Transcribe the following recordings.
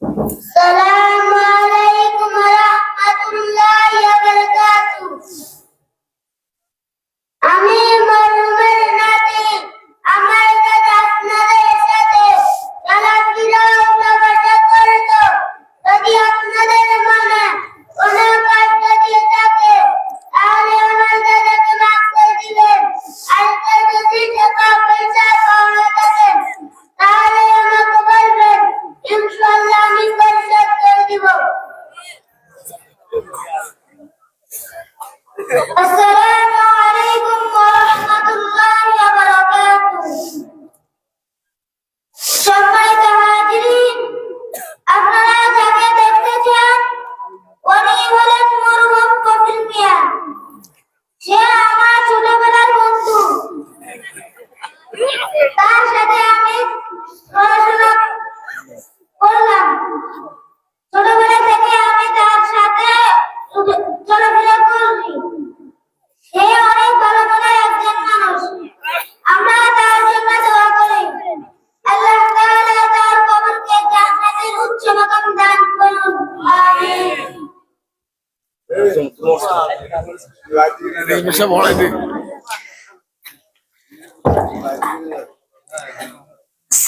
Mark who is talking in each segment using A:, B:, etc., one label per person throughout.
A: Salam. তার সাথে আমি পড়াশোনা করলাম। ছোটবেলা থেকে আমি তার সাথে চলাফেরা করি সে অনেক ভালো মনের একজন মানুষ। আমরা তার জন্য দোয়া করি। আল্লাহ তাআলা তার কবরকে জান্নাতের উচ্চ মাকাম দান করুন। আমিন।
B: বেশি বড়াই দিই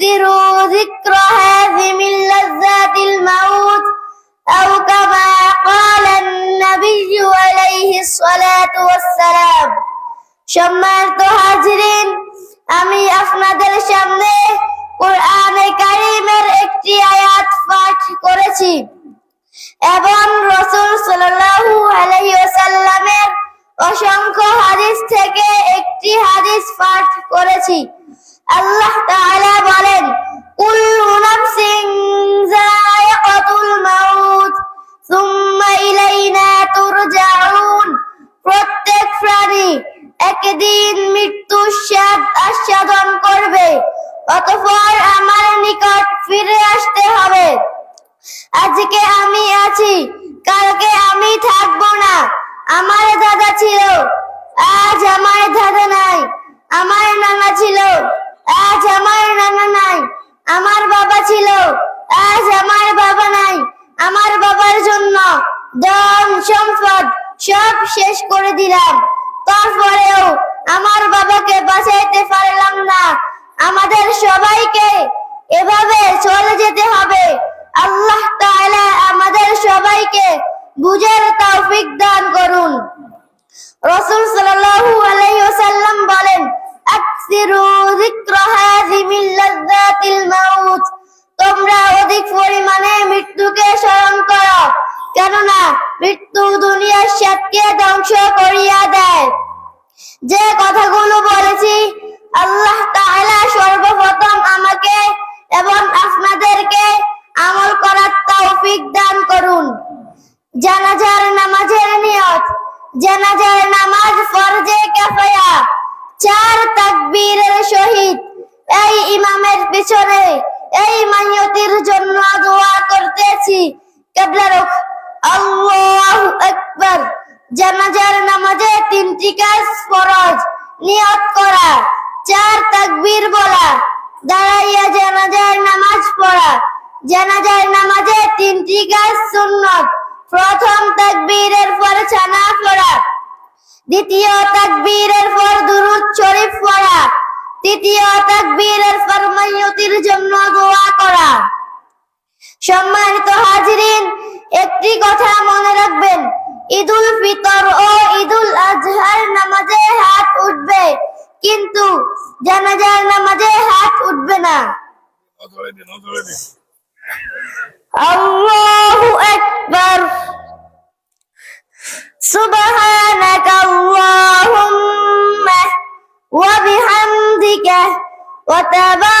A: أكثروا ذكر هذه من لذات الموت أو كما قال النبي عليه الصلاة والسلام সম্মানিত হাজিরিন আমি আপনাদের সামনে কোরআনে কারিমের একটি আয়াত পাঠ করেছি এবং রসুল সাল্লাল্লাহু আলাইহি ওয়াসাল্লামের অসংখ্য হাদিস থেকে একটি হাদিস পাঠ করেছি আল্লাহ তাআলা বলেন, কুল্লু নাফসিন যায়িকাতুল মাউত, সুম্মা ইলাইনা তুরজাউন। প্রত্যেক প্রাণী একদিন মৃত্যুর স্বাদ আস্বাদন করবে, অতঃপর আমার নিকট ফিরে আসতে হবে। আজকে আমি আছি, কালকে আমি থাকব না। আমার দাদা ছিল, আজ আমার দাদা নাই আমার নানা ছিল আজ আমার নানা নাই আমার বাবা ছিল আজ আমার বাবা নাই আমার বাবার জন্য ধন সম্পদ সব শেষ করে দিলাম। তারপরেও আমার বাবাকে বাঁচাইতে পারলাম না। আমাদের সবাইকে এভাবে চলে যেতে হবে। আল্লাহ তাআলা আমাদের সবাইকে বুঝার তৌফিক দান করুন। রাসূল সাল্লাল্লাহু আলাইহি ওয়াসাল্লাম বলেন, আকসিরু যিকর হাযি মিন লাযযাতিল মাউত। তোমরা অধিক পরিমাণে মৃত্যুকে স্মরণ করো। কেননা মৃত্যু দুনিয়ার স্বাদকে ধ্বংস করিয়া দেয়। যে কথাগুলো বলেছি, আল্লাহ তাআলা সর্বপ্রথম আমাকে এবং আপনাদেরকে আমল করার তৌফিক দান করুন। জানাজার নামাজের নিয়ত, জানাজার নামাজ ফরজে কিফায়া, চার তাকবীরের সহিত এই ইমামের পিছনে এই মাইয়তির জন্য দোয়া করতেছি। কেবলা রুখ আল্লাহু আকবার। জানাজার নামাজে তিনটি কাজ ফরজ। নিয়ত করা। চার তাকবীর বলা। দাঁড়াইয়া জানাজার নামাজ পড়া। জানাজার নামাজে তিনটি কাজ সুন্নত। প্রথম তাকবীরের পর ছানা পড়া। দ্বিতীয় তাকবীরের পর দুরুদ শরীফ পড়া। তৃতীয় তাকবীরের পর মাইয়তির জন্য দোয়া করা। সম্মানিত হাজিরিন কথা মনে রাখবেন। ঈদুল ফিতর ও ঈদুল আজহার নামাজে হাত উঠবে কিন্তু জানাজার নামাজে হাত উঠবে না। আল্লাহু আকবার। সুবহানাক আল্লাহুম্মা ওয়া বিহামদিকা ওয়া তাবা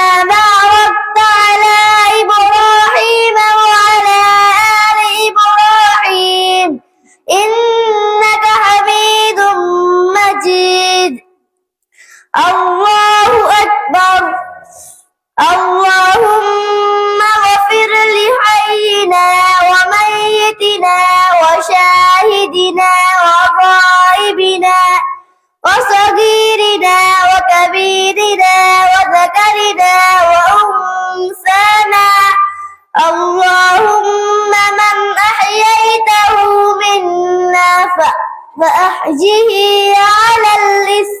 A: وشاهدنا وغائبنا وصغيرنا وكبيرنا وذكرنا وأنثانا. اللهم من أحييته منا فأحجه على الإسلام